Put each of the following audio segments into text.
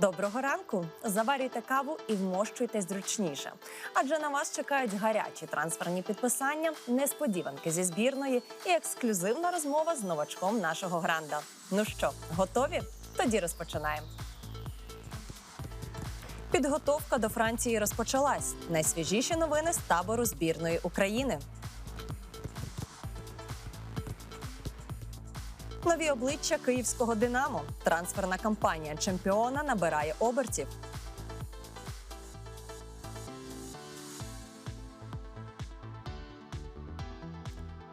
Доброго ранку! Заварюйте каву і вмощуйтесь зручніше. Адже на вас чекають гарячі трансферні підписання, несподіванки зі збірної і ексклюзивна розмова з новачком нашого гранда. Ну що, готові? Тоді розпочинаємо. Підготовка до Франції розпочалась. Найсвіжіші новини з табору збірної України. Нові обличчя київського Динамо. Трансферна кампанія чемпіона набирає обертів.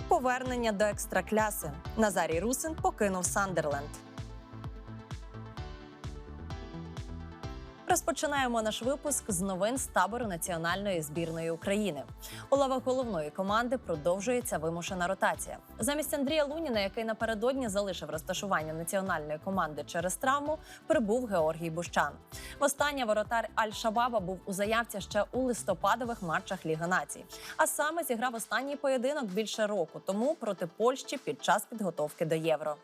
Повернення до екстракляси. Назарій Русин покинув Сандерленд. Розпочинаємо наш випуск з новин з табору національної збірної України. У лавах головної команди продовжується вимушена ротація. Замість Андрія Луніна, який напередодні залишив розташування національної команди через травму, прибув Георгій Бущан. Востаннє воротар Аль-Шабаба був у заявці ще у листопадових матчах Ліги націй. А саме зіграв останній поєдинок більше року тому проти Польщі під час підготовки до євро.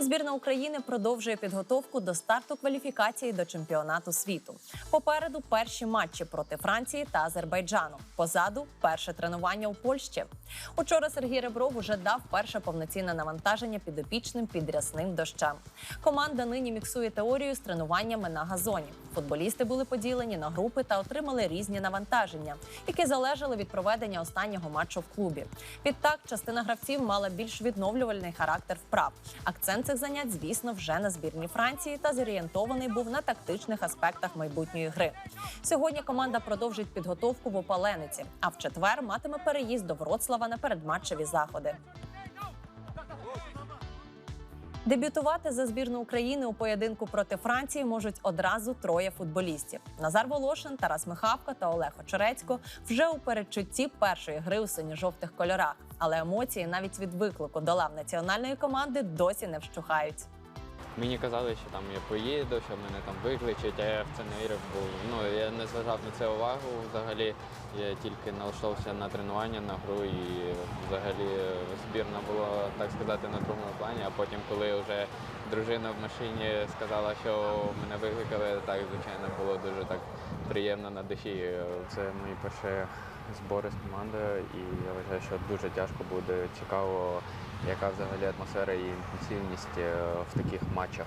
Збірна України продовжує підготовку до старту кваліфікації до чемпіонату світу. Попереду перші матчі проти Франції та Азербайджану. Позаду перше тренування у Польщі. Учора Сергій Ребров уже дав перше повноцінне навантаження підопічним під рясним дощем. Команда нині міксує теорію з тренуваннями на газоні. Футболісти були поділені на групи та отримали різні навантаження, які залежали від проведення останнього матчу в клубі. Відтак, частина гравців мала більш відновлювальний характер вправ. Акцент цих занять, звісно, вже на збірні Франції та зорієнтований був на тактичних аспектах майбутньої гри. Сьогодні команда продовжить підготовку в Опалениці, а в четвер матиме переїзд до Вроцлава на передматчеві заходи. Дебютувати за збірну України у поєдинку проти Франції можуть одразу троє футболістів: Назар Волошин, Тарас Михавка та Олег Очерецько вже у передчутті першої гри у синьо-жовтих кольорах. Але емоції навіть від виклику до лав національної команди досі не вщухають. Мені казали, що там я поїду, що мене там викличуть, а я в це не вірив, бо ну, я не зважав на це увагу взагалі. Я тільки налаштовувався на тренування, на гру і взагалі збірна була, так сказати, на другому плані. А потім, коли вже дружина в машині сказала, що мене викликали, так, звичайно, було дуже так приємно на душі. Це мої перші збори з командою, і я вважаю, що дуже тяжко буде цікаво, яка взагалі атмосфера і інтенсивність е, в таких матчах.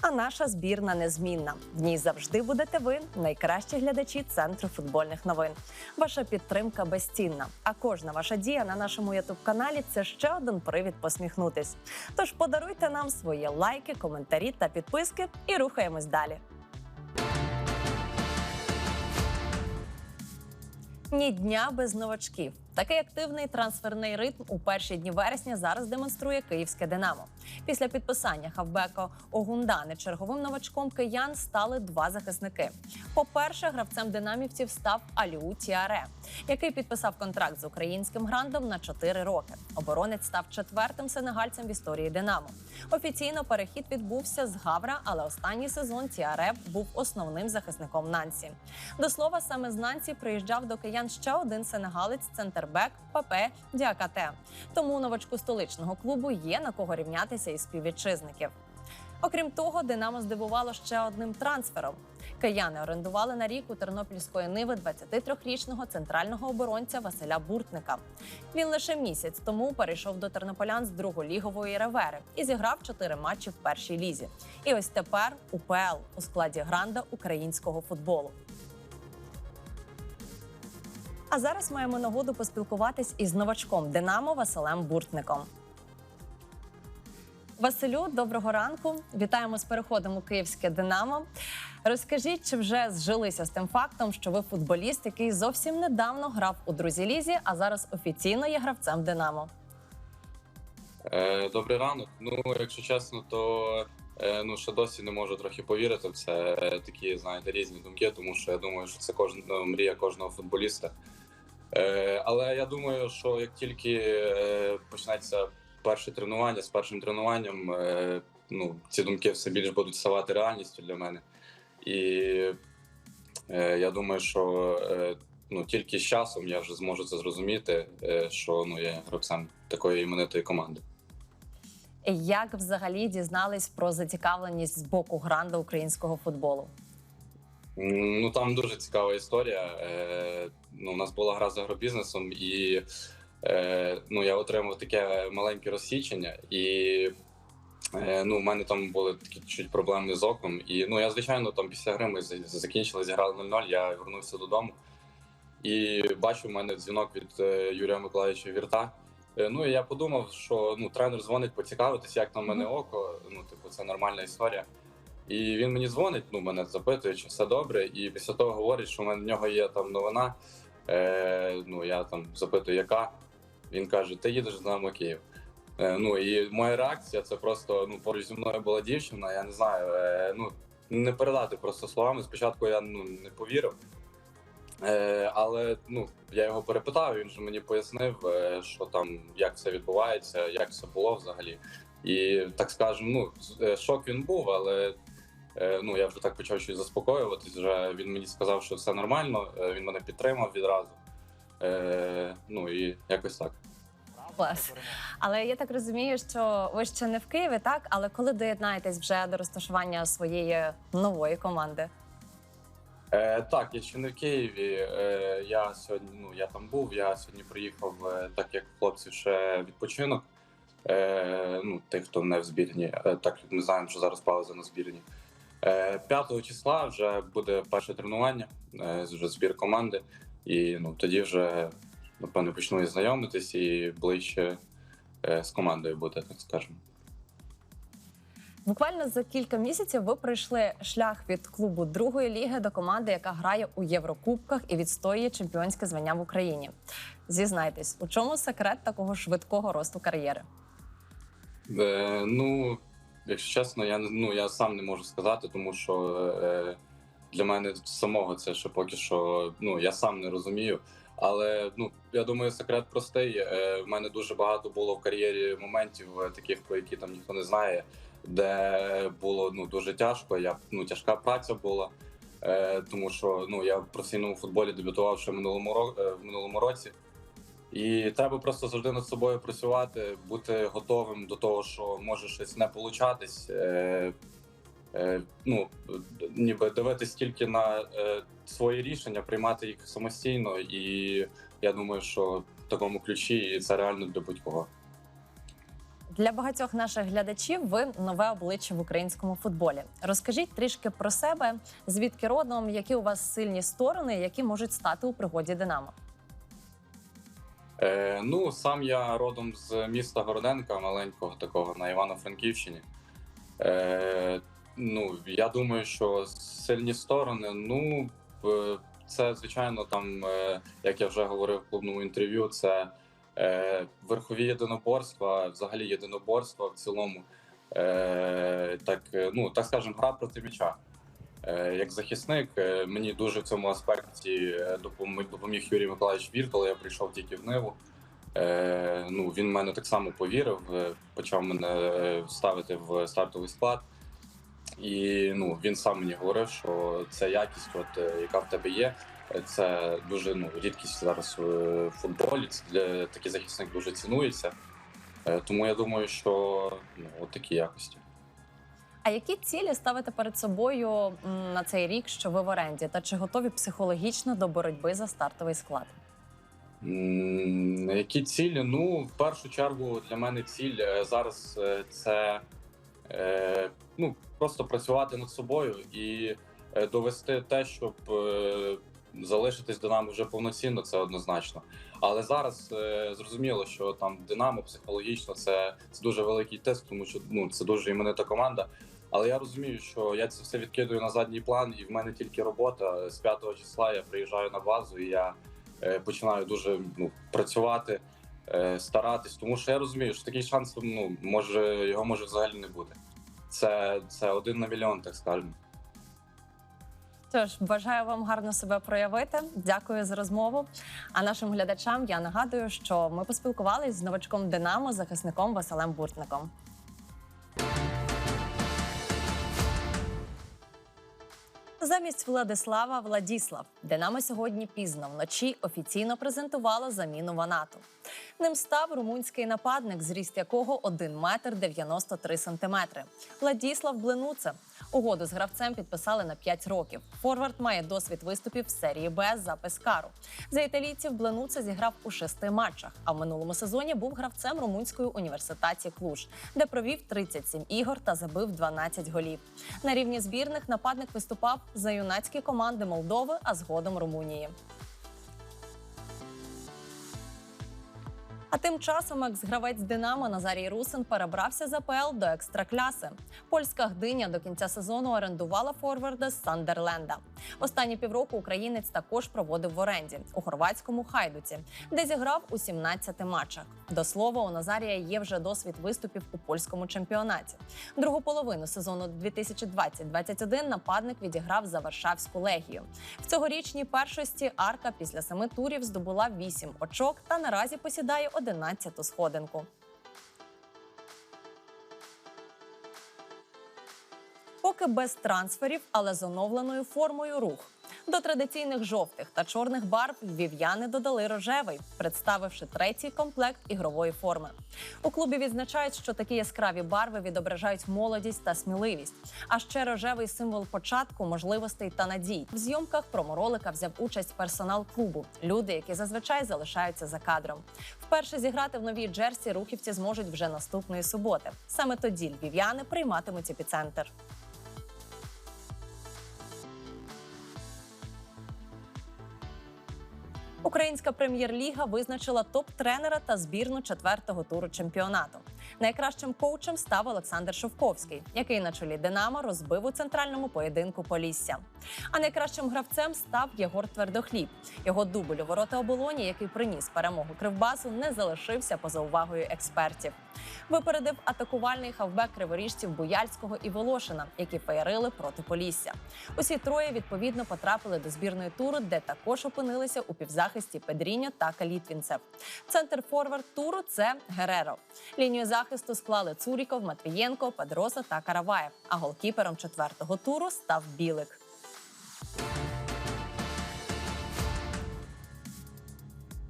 А наша збірна незмінна. В ній завжди будете ви, найкращі глядачі центру футбольних новин. Ваша підтримка безцінна. А кожна ваша дія на нашому ютуб каналі це ще один привід посміхнутись. Тож подаруйте нам свої лайки, коментарі та підписки і рухаємось далі. Ні дня без новачків. Такий активний трансферний ритм у перші дні вересня зараз демонструє київське Динамо. Після підписання хавбека Огундани черговим новачком киян стали два захисники. По-перше, гравцем динамівців став Аліу Тіаре, який підписав контракт з українським грандом на 4 роки. Оборонець став четвертим сенегальцем в історії Динамо. Офіційно перехід відбувся з Гавра, але останній сезон Тіаре був основним захисником Нансі. До слова, саме з Нансі приїжджав до киян ще один сенегалець центрбек Папе Діакате. Тому новачку столичного клубу є на кого рівнятися із співвітчизників. Окрім того, Динамо здивувало ще одним трансфером. Кияни орендували на рік у тернопільської ниви 23-річного центрального оборонця Василя Буртника. Він лише місяць тому перейшов до тернополян з друголігової ревери і зіграв чотири матчі в першій лізі. І ось тепер УПЛ у складі гранда українського футболу. А зараз маємо нагоду поспілкуватись із новачком Динамо Василем Буртником. Василю, доброго ранку. Вітаємо з переходом у київське Динамо. Розкажіть, чи вже зжилися з тим фактом, що ви футболіст, який зовсім недавно грав у друзі лізі, а зараз офіційно є гравцем Динамо. Е, Добрий ранок. Ну, якщо чесно, то е, ну ще досі не можу трохи повірити в це. Е, Такі, знаєте, різні думки, тому що я думаю, що це кожен ну, мрія кожного футболіста. Е, Але я думаю, що як тільки е, почнеться перше тренування з першим тренуванням, е, ну, ці думки все більш будуть ставати реальністю для мене. І я думаю, що ну, тільки з часом я вже зможу це зрозуміти, що ну, я є гравцем такої іменитої команди. Як взагалі дізнались про зацікавленість з боку гранда українського футболу? Ну там дуже цікава історія. Е, ну, у нас була гра з агробізнесом, і е, ну, я отримав таке маленьке розсічення, і е, ну, у мене там були такі чуть проблеми з оком. І ну, я, звичайно, там після гри ми закінчили, зіграли 0-0, я вернувся додому. І бачу, в мене дзвінок від е, Юрія Миколаївича Вірта. Е, Ну і я подумав, що ну тренер дзвонить поцікавитися, як там в мене око. Ну, типу, це нормальна історія. І він мені дзвонить, ну мене запитує, чи все добре. І після того говорить, що в мене в нього є там новина. Е, ну я там запитую, яка. Він каже: Ти їдеш з нами в Київ. Е, ну і моя реакція це просто ну поруч зі мною була дівчина. Я не знаю, е, ну не передати просто словами. Спочатку я ну не повірив. Е, але ну я його перепитав. Він же мені пояснив, е, що там як це відбувається, як це було взагалі. І так скажемо, ну е, шок він був, але ну я вже так почав щось заспокоюватись. Вже він мені сказав, що все нормально. е, Він мене підтримав відразу. Е, ну і якось так. Клас. Але я так розумію, що ви ще не в Києві, так? Але коли доєднаєтесь вже до розташування своєї нової команди? Е, так, я ще не в Києві. Е, я сьогодні, ну я там був. Я сьогодні приїхав, е, так як в хлопців ще відпочинок. Е, ну, тих, хто не в збірні, е, так як ми знаємо, що зараз пауза на збірні. Е, 5 числа вже буде перше тренування, е, вже збір команди, і ну тоді вже напевно почну знайомитись і ближче е, з командою буде, так скажемо. Буквально за кілька місяців ви пройшли шлях від клубу другої ліги до команди, яка грає у Єврокубках і відстоює чемпіонське звання в Україні. Зізнайтесь, у чому секрет такого швидкого росту кар'єри? Е, ну, якщо чесно, я ну я сам не можу сказати, тому що е, для мене самого це ще поки що ну я сам не розумію. Але ну я думаю, секрет простий. Е, в мене дуже багато було в кар'єрі моментів, е, таких про які там ніхто не знає, де було ну дуже тяжко. Я ну тяжка праця була. Е, тому що ну я в професійному футболі дебютував ще в минулому ро- е, в минулому році. І треба просто завжди над собою працювати, бути готовим до того, що може щось не получатись. Е, е, ну, ніби дивитись тільки на е, свої рішення, приймати їх самостійно. І я думаю, що в такому ключі це реально для будь-кого. Для багатьох наших глядачів ви нове обличчя в українському футболі. Розкажіть трішки про себе, звідки родом, які у вас сильні сторони, які можуть стати у пригоді Динамо. Е, ну, сам я родом з міста Городенка, маленького такого на Івано-Франківщині. Е, ну, я думаю, що сильні сторони, ну, е, це, звичайно, там, е, як я вже говорив в клубному інтерв'ю, це е, верхові єдиноборства, взагалі єдиноборства в цілому. Е, так, е, ну, так скажемо, гра проти м'яча. Е, Як захисник, е, мені дуже в цьому аспекті е, допоміг, Юрій Миколаївич Вір, я прийшов тільки в Ниву. Ну, він мене так само повірив, почав мене ставити в стартовий склад. І ну, він сам мені говорив, що це якість, от, яка в тебе є. Це дуже ну, рідкість зараз в футболі. Це для такий захисник дуже цінується. Тому я думаю, що ну, от такі якості. А які цілі ставите перед собою на цей рік, що ви в оренді, та чи готові психологічно до боротьби за стартовий склад? Які цілі? Ну, в першу чергу для мене ціль е, зараз е, це е, ну, просто працювати над собою і довести те, щоб залишитись Динамо вже повноцінно, це однозначно. Але зараз зрозуміло, що там Динамо психологічно це, це дуже великий тест, тому що ну, це дуже іменита команда. Але я розумію, що я це все відкидую на задній план, і в мене тільки робота. З 5 числа я приїжджаю на базу і я е, починаю дуже ну, працювати, е, старатись, тому що я розумію, що такий шанс ну, може його може взагалі не бути. Це, це один на мільйон, так скажемо. Тож бажаю вам гарно себе проявити. Дякую за розмову. А нашим глядачам я нагадую, що ми поспілкувалися з новачком Динамо, захисником Василем Буртником. Замість Владислава Владіслав Динамо сьогодні пізно вночі офіційно презентувало заміну Ванату. Ним став румунський нападник, зріст якого 1 метр 93 сантиметри. Владіслав Бленуце. Угоду з гравцем підписали на 5 років. Форвард має досвід виступів в серії Б за Пескару. За італійців Бленуце зіграв у шести матчах. А в минулому сезоні був гравцем румунської університаті Клуж, де провів 37 ігор та забив 12 голів. На рівні збірних нападник виступав за юнацькі команди Молдови, а згодом Румунії. А тим часом екс-гравець Динамо Назарій Русин перебрався з АПЛ до екстракляси. Польська гдиня до кінця сезону орендувала форварда з Сандерленда. Останні півроку українець також проводив в оренді у хорватському хайдуці, де зіграв у 17 матчах. До слова, у Назарія є вже досвід виступів у польському чемпіонаті. Другу половину сезону 2020-2021 нападник відіграв за Варшавську легію. В цьогорічній першості Арка після семи турів здобула 8 очок та наразі посідає 11-ту сходинку. Поки без трансферів, але з оновленою формою рух. До традиційних жовтих та чорних барв львів'яни додали рожевий, представивши третій комплект ігрової форми. У клубі відзначають, що такі яскраві барви відображають молодість та сміливість. А ще рожевий символ початку, можливостей та надій. В зйомках проморолика взяв участь персонал клубу, люди, які зазвичай залишаються за кадром. Вперше зіграти в новій джерсі рухівці зможуть вже наступної суботи. Саме тоді львів'яни прийматимуть епіцентр. Українська прем'єр-ліга визначила топ-тренера та збірну четвертого туру чемпіонату. Найкращим коучем став Олександр Шовковський, який на чолі Динамо розбив у центральному поєдинку Полісся. А найкращим гравцем став Єгор Твердохліб. Його дубль у ворота оболоні, який приніс перемогу Кривбасу, не залишився поза увагою експертів. Випередив атакувальний хавбек криворіжців Буяльського і Волошина, які феєрили проти Полісся. Усі троє відповідно потрапили до збірної туру, де також опинилися у півзахисті Педріньо та Калітвінцев. Центр форвард туру це Гереро. Лінію захисту склали Цуріков, Матвієнко, Педроса та Караваєв. А голкіпером четвертого туру став Білик.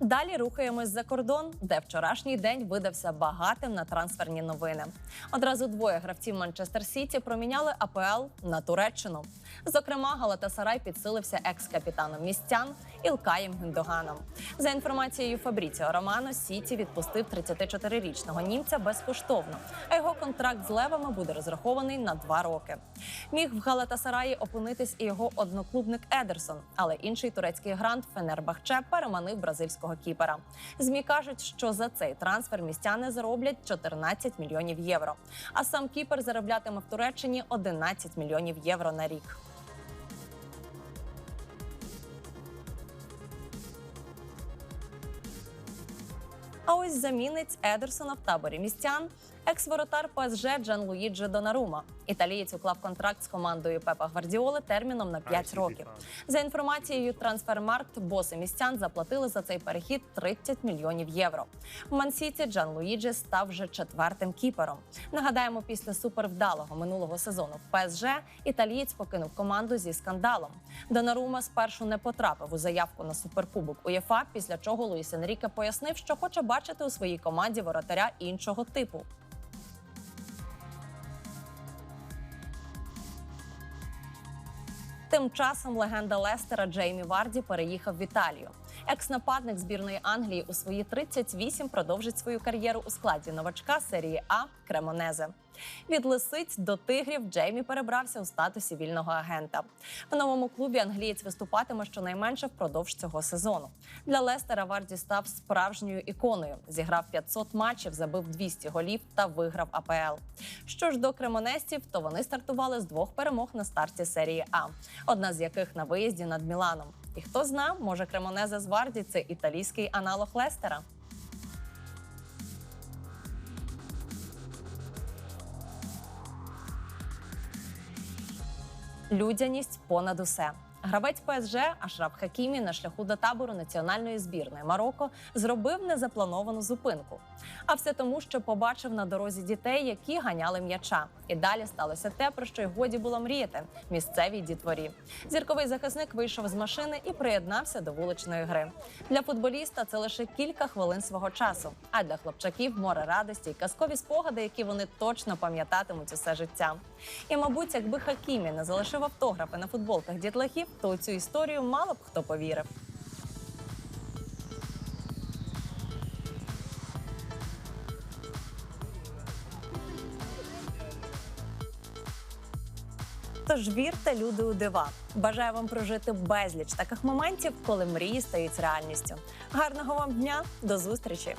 Далі рухаємось за кордон, де вчорашній день видався багатим на трансферні новини. Одразу двоє гравців Манчестер Сіті проміняли АПЛ на Туреччину. Зокрема, Галатасарай підсилився екс-капітаном містян Ілкаєм Гюндоганом. За інформацією Фабріціо Романо, Сіті відпустив 34-річного німця безкоштовно, а його контракт з левами буде розрахований на два роки. Міг в Галатасараї опинитись і його одноклубник Едерсон, але інший турецький грант Фенербахче переманив бразильського кіпера. Змі кажуть, що за цей трансфер містяни зароблять 14 мільйонів євро. А сам кіпер зароблятиме в Туреччині 11 мільйонів євро на рік. А ось замінець Едерсона в таборі містян. Екс-воротар ПСЖ Джан Луїджі Донарума. Італієць уклав контракт з командою Пепа Гвардіоли терміном на 5 років. За інформацією Трансфермаркт, боси містян заплатили за цей перехід 30 мільйонів євро. В Мансіті Джан Луїджі став вже четвертим кіпером. Нагадаємо, після супервдалого минулого сезону в ПСЖ італієць покинув команду зі скандалом. Донарума спершу не потрапив у заявку на суперкубок УЄФА, після чого Луїс Енріке пояснив, що хоче бачити у своїй команді воротаря іншого типу. Тим часом легенда Лестера Джеймі Варді переїхав в Італію. Екс-нападник збірної Англії у свої 38 продовжить свою кар'єру у складі новачка серії А Кремонезе. Від лисиць до тигрів Джеймі перебрався у статусі вільного агента. В новому клубі англієць виступатиме щонайменше впродовж цього сезону. Для Лестера Варді став справжньою іконою. Зіграв 500 матчів, забив 200 голів та виграв АПЛ. Що ж до кремонесців, то вони стартували з двох перемог на старті серії А, одна з яких на виїзді над Міланом. І хто зна, може Кремонезе з Варді це італійський аналог Лестера. Людяність понад усе. Гравець ПСЖ Ашраф Хакімі на шляху до табору національної збірної Марокко зробив незаплановану зупинку. А все тому, що побачив на дорозі дітей, які ганяли м'яча. І далі сталося те, про що й годі було мріяти місцевій дітворі. Зірковий захисник вийшов з машини і приєднався до вуличної гри. Для футболіста це лише кілька хвилин свого часу. А для хлопчаків море радості і казкові спогади, які вони точно пам'ятатимуть усе життя. І, мабуть, якби Хакімі не залишив автографи на футболках дітлахів, то у цю історію мало б хто повірив. Тож вірте, люди у дива. Бажаю вам прожити безліч таких моментів, коли мрії стають реальністю. Гарного вам дня, до зустрічі!